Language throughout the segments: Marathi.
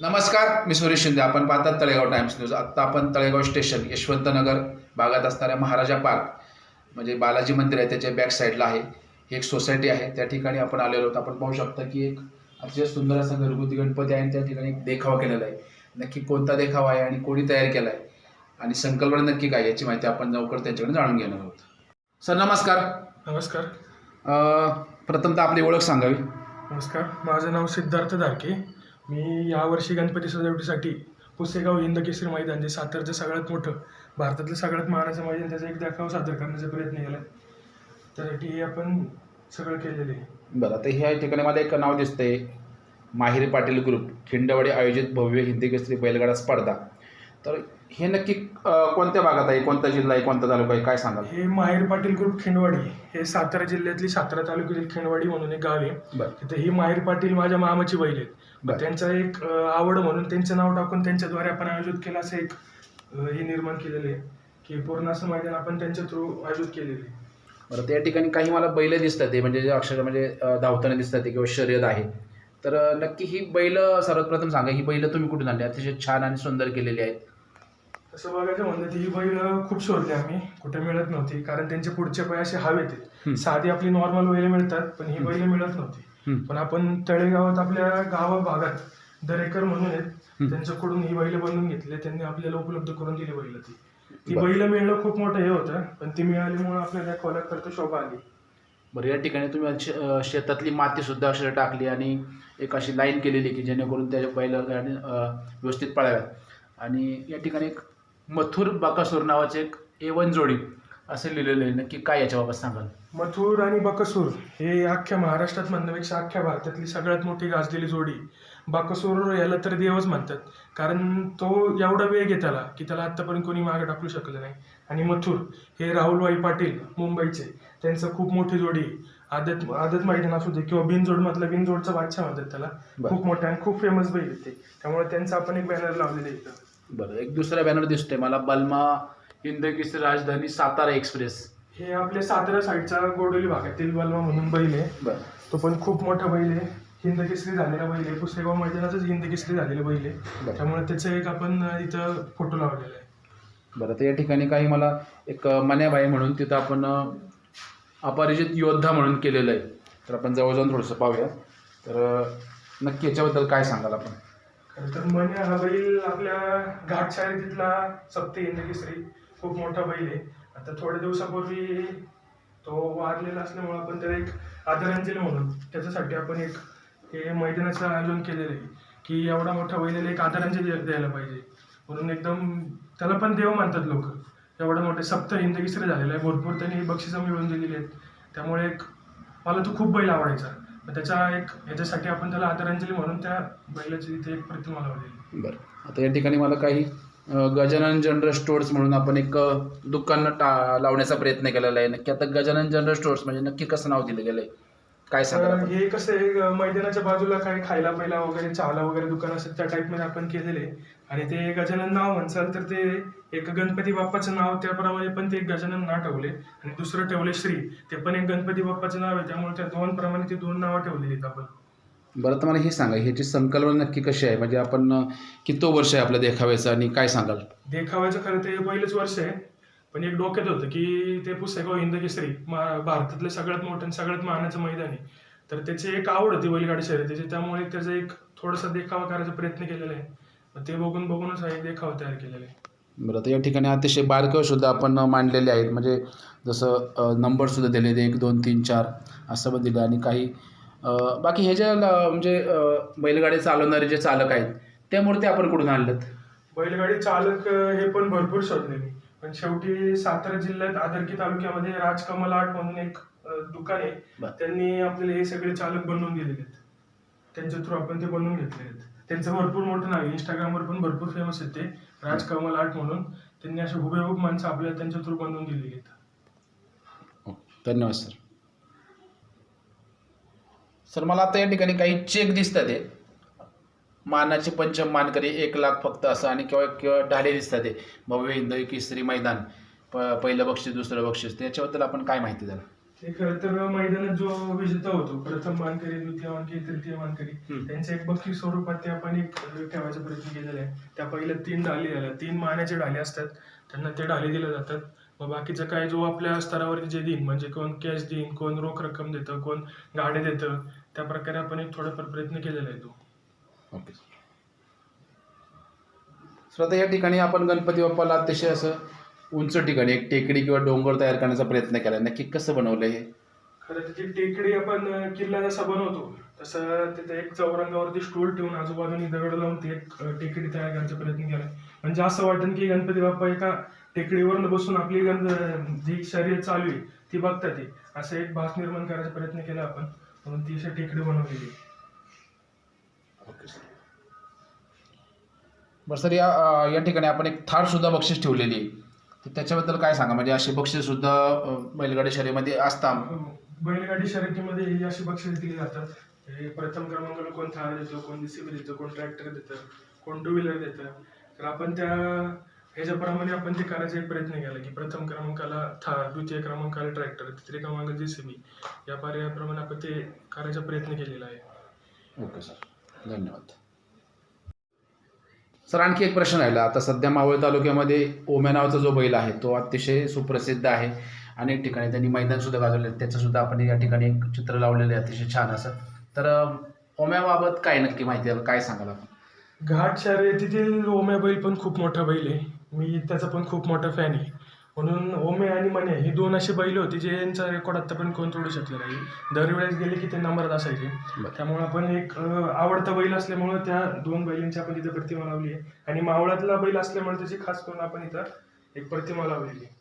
नमस्कार मी सुरेश शिंदे. आपण पाहतात तळेगाव टाइम्स न्यूज. आत्ता आपण तळेगाव स्टेशन यशवंतनगर भागात असणाऱ्या महाराजा पार्क म्हणजे बालाजी मंदिर आहे त्याच्या बॅक साईडला आहे. ही एक सोसायटी आहे. त्या ठिकाणी आपण आलेलो आहोत. आपण पाहू शकता की एक अतिशय सुंदर असा घरगुती गणपती आहे आणि त्या ठिकाणी एक देखावा केलेला आहे. नक्की कोणता देखावा आहे आणि कोणी तयार केला आहे आणि संकल्पना नक्की काय याची माहिती आपण लवकर त्यांच्याकडे जाणून घेणार आहोत. सर नमस्कार. नमस्कार. अं, प्रथमतः आपली ओळख सांगावी. नमस्कार. माझं नाव सिद्धार्थ धारके मी यावर्षी गणपती सजावटीसाठी पुसेगाव हिंदकेसरी मैदान जे सातारचं सगळ्यात मोठं भारतातलं सगळ्यात महाराज मैदान त्याचा एक देखाव सादर करण्याचा प्रयत्न केला त्यासाठी आपण सगळं केलेलं आहे. बरं आता ह्या ठिकाणी मला एक नाव दिसतंय माहिर पाटील ग्रुप खिंडवाडी आयोजित भव्य हिंदी केसरी बैलगाडा स्पर्धा. तर हे नक्की अं, कोणत्या भागात आहे? कोणता जिल्हा आहे? कोणता तालुका आहे? काय सांगाल? हे माहेर पाटील ग्रुप खिंडवाडी हे सातारा जिल्ह्यातली सातारा तालुक्यातील खिंडवाडी म्हणून एक गाव आहे. बरं. तिथे ही माहेर पाटील माझ्या मामाची बैल आहेत. बरं. त्यांचं एक अं, आवड म्हणून त्यांचं नाव टाकून त्यांच्याद्वारे आपण आयोजित केलं असं एक अं, हे निर्माण केलेलं आहे. की पूर्ण असं मैदान आपण त्यांच्या थ्रू आयोजित केलेलं आहे. बरं त्या ठिकाणी काही मला बैल दिसतात ते म्हणजे जे अक्षर म्हणजे अं, धावताना दिसतात ते किंवा शर्यत आहे. तर अं, नक्की ही बैल सर्वात प्रथम सांगा ही बैल तुम्ही कुठून आणली? अतिशय छान आणि सुंदर केलेली आहेत. तसं बघायचं म्हणलं तर ही बैल खूप शोधली आम्ही. कुठे मिळत नव्हती. कारण त्यांचे पुढचे पाय असे हवेत. आहेत. साधी आपली नॉर्मल बैल मिळतात पण ही बैल मिळत नव्हती. पण आपण तळेगावात आपल्या गावा भागात दरेकर म्हणून आहेत. त्यांच्याकडून ही बैल बनवून घेतली. त्यांनी आपल्याला उपलब्ध करून दिली बैल ती. ती. बैल मिळणं खूप मोठं हे होतं पण ती मिळाल्यामुळे आपल्याला खोला करता शोभा आली. बरं या ठिकाणी तुम्ही अशी, अं, शेतातली मातीसुद्धा अक्षर टाकली आणि एक अशी लाईन केलेली की जेणेकरून त्या बैल अं, व्यवस्थित पळाव्यात. आणि या ठिकाणी एक मथुर बाकासूर नावाचे एक ए वन जोडी असे लिहिलेलं आहे. नक्की काय याच्याबाबत सांगाल? मथुर आणि बकसूर हे अख्ख्या महाराष्ट्रात म्हणण्यापेक्षा अख्ख्या भारतातली सगळ्यात मोठी गाजलेली जोडी बकसूर याला तर देवच म्हणतात. कारण तो एवढा वेग आहे त्याला की त्याला आत्तापर्यंत कोणी मागे टाकू शकलं नाही. आणि मथुर हे राहुलभाई पाटील मुंबईचे. त्यांचं खूप मोठी जोडी. आदत आदत मैदान असू दे किंवा बिनजोड मधला बिनजोडचा बादशाह म्हणतात त्याला. खूप मोठा आणि खूप फेमस बैल ते. त्यामुळे त्यांचं आपण एक बॅनर लावलेलं आहे इथं. बरं एक दुसरा बॅनर दिसतोय मला बल्मा हिंदकीची राजधानी सातारा एक्सप्रेस. हे आपल्या सातारा साईडचा गोडोली भागातील बलमा म्हणून बैल आहे. बरं. तो पण खूप मोठा बैल आहे. हिंद केसरी झालेला बैल आहे. पुसेगाव मैदानातच हिंद केसरी झालेला बैल आहे. त्यामुळे त्याचं एक आपण इथं फोटो लावलेला आहे. बरं तर या ठिकाणी काही मला एक मन्याबाई म्हणून तिथं आपण अपरिचित योद्धा म्हणून केलेलं आहे. तर आपण जवळ जाऊन थोडंसं पाहूया. तर नक्की याच्याबद्दल काय सांगाल आपण? तर मन्या हा बैल आपल्या घाट शर्यतीतला सप्त हिंद खूप मोठा बैल आहे. आता थोड्या दिवसापूर्वी तो वारलेला असल्यामुळे आपण त्याला एक आदरांजली म्हणून त्याच्यासाठी आपण एक हे मैदानाचं आयोजन केलेलं आहे. की एवढा मोठा बैलेला एक आदरांजली द्यायला पाहिजे. म्हणून एकदम त्याला पण देव मानतात लोक. एवढा मोठे सप्त हिंद झालेला आहे. भरपूर त्यांनी बक्षिसं मिळवून दिलेली आहेत. त्यामुळे एक मला तो खूप बैल आवडायचा. मग त्याच्या एक ह्याच्यासाठी आपण त्याला आदरांजली म्हणून त्या बैलाची इथे एक प्रतिमा लावलेली. बरं. आता या ठिकाणी मला काही अं, गजानन जनरल स्टोअर्स म्हणून आपण एक अं, दुकान टा लावण्याचा प्रयत्न केलेला आहे. नक्की आता गजानन जनरल स्टोअर्स म्हणजे नक्की कसं नाव दिलं गेलं आहे काय सांगाल तर आपण? हे कसं आहे अं, मैदानाच्या बाजूला काही खायला प्यायला वगैरे चहाला वगैरे दुकान असतात त्या टाईपमध्ये आपण केलेले आणि ते गजानन नाव म्हणसाल तर ते एक गणपती बाप्पाचं नाव त्याप्रमाणे पण ते गजानन नाव ठेवले. आणि दुसरं ठेवले श्री. ते पण एक गणपती बाप्पाचं नाव आहे. त्यामुळे त्या दोन प्रमाणे ते दोन नावं ठेवलेली आहेत आपण. बरं तर मला हे सांगा ह्याची संकल्पना नक्की कशी आहे? म्हणजे आपण किती वर्ष आहे आपल्या देखाव्याचं आणि काय सांगाल? देखाव्याचं खरं ते पहिलंच वर्ष आहे. पण एक डोक्यात होतं की ते पुस्तकाव हिंद केसरी. भारतातलं सगळ्यात मोठं आणि सगळ्यात मानाचं मैदान आहे. तर त्याची एक आवड होती बैलगाडी शर्यतीची. त्यामुळे त्याचा एक थोडासा देखावा करायचा प्रयत्न केलेला आहे. मग ते बघून बघूनच हा एक देखावा तयार केलेला. आहे बरं तर या ठिकाणी अतिशय बारकाव सुद्धा आपण मांडलेले आहेत. म्हणजे जसं नंबरसुद्धा दिलेले एक दोन तीन चार असं पण दिलं आणि काही अं, बाकी हे ज्या ल- म्हणजे अं, बैलगाडी चालवणारे जे चालक आहेत त्या मूर्ती आपण कुठून आणल्यात बैलगाडी चालक अं, हे पण भरपूर शोधले मी पण शेवटी सातारा जिल्ह्यात आदरकी तालुक्यामध्ये राजकमल आर्ट म्हणून एक अं, दुकान आहे. बरं. त्यांनी आपल्याला हे सगळे चालक बनवून दिलेले आहेत. त्यांच्या थ्रू आपण ते बनवून घेतले आहेत. त्यांचं भरपूर मोठं नाव आहे. इंस्टाग्रामवर पण भरपूर फेमस आहेत ते. राजकमल आर्ट म्हणून. त्यांनी असे हुबेहूब माणसं आपल्याला त्यांच्या थ्रू बनवून दिलेली आहेत. हो, धन्यवाद सर सर मला आता या ठिकाणी काही चेक दिसतात आहे मानाचे पंचम मानकरी एक लाख फक्त असं आणि किंवा किंवा ढाले दिसतात आहे भव्य हिंद केसरी मैदान. प पहिलं बक्षीस दुसरं बक्षीस. त्याच्याबद्दल आपण काय माहिती द्याल ते खरं तर मैदानात जो विजेता होतो प्रथम मानकरी द्वितीय मानकरी तृतीय मानकरी. त्यांच्या एक बक्षीस स्वरूपात ते आपण एक ठेवायचा प्रयत्न केलेला आहे. त्या पहिल्या तीन डाली झाल्या. तीन मानाचे डाले असतात. त्यांना ते डाले दिले जातात. मग बाकीचं काय जो आपल्या स्तरावरती जे देईन म्हणजे कोण कॅश देईन कोण रोख रक्कम देतं कोण गाडे देतं त्या प्रकारे आपण एक थोडाफार प्रयत्न केलेला आहे तो. ओके. सर आता या ठिकाणी आपण गणपती बाप्पाला अतिशय असं उंच ठिकाणी एक टेकडी किंवा डोंगर तयार करण्याचा प्रयत्न केला. नक्की कसं बनवलं हे? खरं तर ती टेकडी आपण किल्ला जसा बनवतो तसं तिथे एक चौरंगावरती स्टूल ठेवून आजूबाजूनी दगड लावून ती एक टेकडी तयार करण्याचा प्रयत्न केला. म्हणजे असं वाटेल की गणपती बाप्पा एका टेकडीवर बसून आपली गण जी शर्यत चालू आहे ती बघतात ते. असं एक भास निर्माण करायचा प्रयत्न केला आपण म्हणून ती अशी टेकडी बनवलेली आहे. Okay sir. बरं सर या या ठिकाणी आपण एक थार सुद्धा बक्षीस ठेवलेली आहे. तर त्याच्याबद्दल काय सांगा? म्हणजे असे बक्षीस सुद्धा बैलगाडी शर्यतीमध्ये असतात. हो. बैलगाडी शर्यतीमध्ये ही अशी बक्षीस दिली जातात. हे प्रथम क्रमांकाला कोण थार देतो कोण जेसीबी देतो कोण ट्रॅक्टर देतं कोण टू व्हीलर देतं. तर आपण त्या ह्याच्याप्रमाणे आपण ते करायचा एक प्रयत्न केला की प्रथम क्रमांकाला थार द्वितीय क्रमांकाला ट्रॅक्टर तृतीय क्रमांकाला जेसीबी या पर्यायाप्रमाणे आपण ते करायचा प्रयत्न केलेला आहे. Okay sir. धन्यवाद. सर आणखी एक प्रश्न राहिला. आता सध्या मावळ तालुक्यामध्ये ओम्या नावाचा जो बैल आहे तो अतिशय सुप्रसिद्ध आहे. अनेक ठिकाणी त्यांनी मैदान सुद्धा गाजवले त्याचं सुद्धा आपण या ठिकाणी एक चित्र लावलेलं आहे. अतिशय छान असं. तर ओम्याबाबत काय नक्की माहिती आहे? काय सांगाल आपण? घाट शर्यतीतील ओम्या बैल पण खूप मोठा बैल आहे. मी त्याचा पण खूप मोठा फॅन आहे. म्हणून ओमे आणि मने ही दोन अशी बैल होती जे यांचा रेकॉर्ड आतापर्यंत कोण तोडू शकलं नाही. दरवेळेस गेले की ते नंबरात असायचे. त्यामुळे आपण एक आवडता बैल असल्यामुळं त्या दोन बैलांची आपण तिथे प्रतिमा लावली आहे. आणि मावळातला बैल असल्यामुळे त्याची खास करून आपण इथं एक प्रतिमा लावलेली आहे.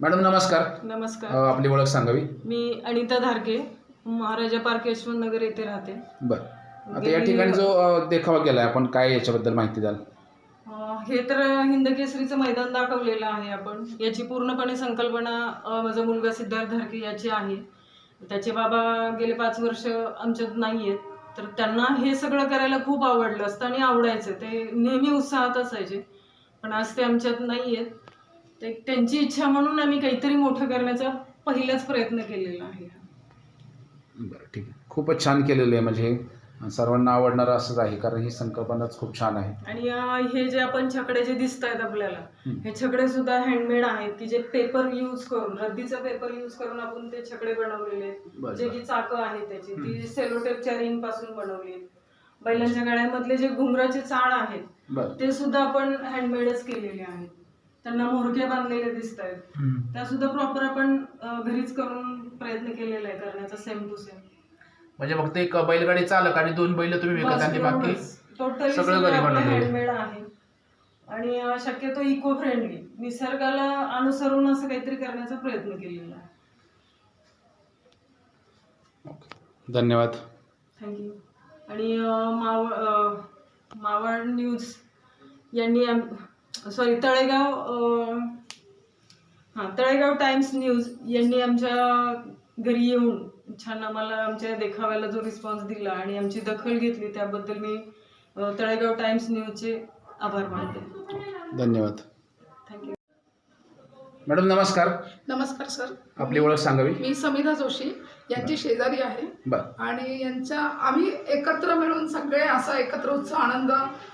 मॅडम नमस्कार. नमस्कार. आपली ओळख सांगावी. मी अनिता धारके महाराजा पार्क यशवंत नगर येथे राहते. बरं. आता या ठिकाणी जो अं, देखावा केला आहे आपण काय याच्याबद्दल माहिती द्याल? अं, हे तर हिंद केसरीचं मैदान दाखवलेलं आहे आपण. याची पूर्णपणे संकल्पना अं, माझा मुलगा सिद्धार्थ धारके याची आहे. त्याचे बाबा गेले पाच वर्ष आमच्यात नाही आहेत तर त्यांना हे सगळं करायला खूप आवडलं असतं आणि आवडायचं. ते नेहमी उत्साहात असायचे. पण आज ते आमच्यात नाही आहेत ते त्यांची इच्छा म्हणून आम्ही काहीतरी मोठं करण्याचा पहिलाच प्रयत्न केलेला आहे. बरं ठीक आहे. खूपच छान केलेलं आहे. म्हणजे हे सर्वांना आवडणारं असंच आहे कारण ही संकल्पनाच खूप छान आहे आणि अं, हे जे आपण छकडे जे दिसत आहेत आपल्याला हम्म. हे छकडे सुद्धा हँडमेड आहेत की जे पेपर यूज करून रद्दीचा पेपर यूज करून आपण ते छकडे बनवलेले आहेत बरं, जे. की चाकं आहेत त्याची ती. सेलोटेपच्या रिंगपासून बनवली आहेत बैलांच्या गळ्यामधले जे घुंगराचे चाळ आहेत बरं ते सुद्धा आपण हँडमेडच केलेले आहेत त्यांना मोरके बांधलेले दिसत आहेत. त्या सुद्धा प्रॉपर आपण अं, घरीच करून प्रयत्न केलेला आहे करण्याचा सेम टू सेम म्हणजे फक्त एक बैलगाडी चालक आणि दोन बैल तुम्ही विकत आणि बाकी टोटली सगळं घरी. हँडमेड आहे. आणि शक्यतो इको फ्रेंडली निसर्गाला अनुसरून असं काहीतरी करण्याचा प्रयत्न केलेला आहे. धन्यवाद. थँक्यू आणि मावळ मावळ न्यूज यांनी सॉरी तळेगाव हां तळेगाव टाइम्स न्यूज यांनी आमच्या घरी येऊन छान आम्हाला आमच्या देखाव्याला जो रिस्पॉन्स दिला आणि आमची दखल घेतली त्याबद्दल मी तळेगाव टाइम्स न्यूजचे आभार मानते. धन्यवाद. थँक्यू मॅडम नमस्कार. नमस्कार सर. आपली ओळख सांगावी? मी समिधा जोशी यांची शेजारी आहे. आणि यांच्या आम्ही एकत्र मिळून सगळे असा एकत्र उत्साह आनंद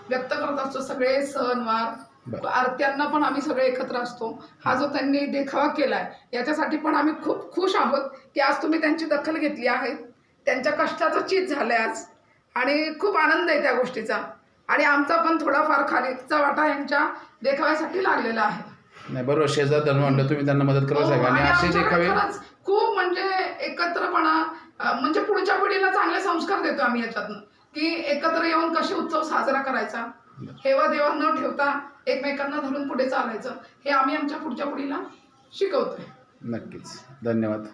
व्यक्त करत असतो. सगळे सणवार. आरत्यांना पण आम्ही सगळे एकत्र असतो. हा जो त्यांनी देखावा केलाय याच्यासाठी पण आम्ही खूप खुश आहोत की आज तुम्ही त्यांची दखल घेतली आहे. त्यांच्या कष्टाचं चीज झालंय आज. आणि खूप आनंद आहे त्या गोष्टीचा. आणि आमचा पण थोडाफार खालीचा वाटा यांच्या देखाव्यासाठी लागलेला आहे. नाही बरोबर. शेजार म्हणलं तुम्ही त्यांना मदत करायला हो, सांगा आणि असे देखावे खूप म्हणजे एकत्रपणा म्हणजे पुढच्या पिढीला चांगले संस्कार देतो आम्ही याच्यातनं. की एकत्र येऊन कसे उत्सव साजरा करायचा? हेवा देवा न ठेवता एकमेकांना धरून पुढे चालायचं. हे आम्ही आमच्या पुढच्या पुढीला शिकवतोय. नक्कीच. धन्यवाद.